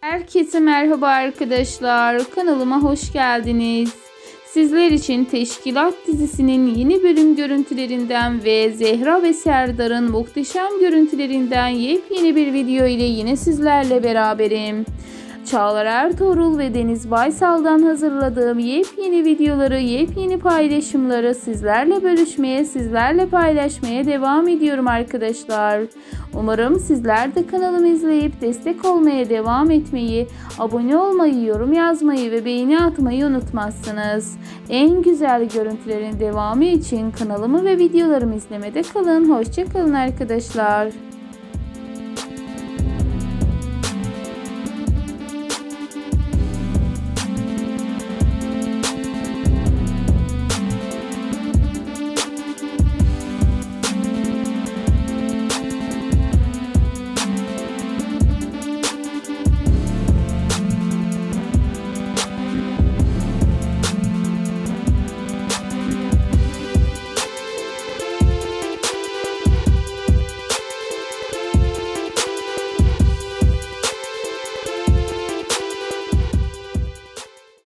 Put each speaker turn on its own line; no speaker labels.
Herkese merhaba arkadaşlar. Kanalıma hoş geldiniz. Sizler için Teşkilat dizisinin yeni bölüm görüntülerinden ve Zehra ve Serdar'ın muhteşem görüntülerinden yepyeni bir video ile yine sizlerle beraberim. Çağlar Ertuğrul ve Deniz Baysal'dan hazırladığım yepyeni videoları, yepyeni paylaşımları sizlerle bölüşmeye, sizlerle paylaşmaya devam ediyorum arkadaşlar. Umarım sizler de kanalımı izleyip destek olmaya devam etmeyi, abone olmayı, yorum yazmayı ve beğeni atmayı unutmazsınız. En güzel görüntülerin devamı için kanalımı ve videolarımı izlemede kalın. Hoşçakalın arkadaşlar.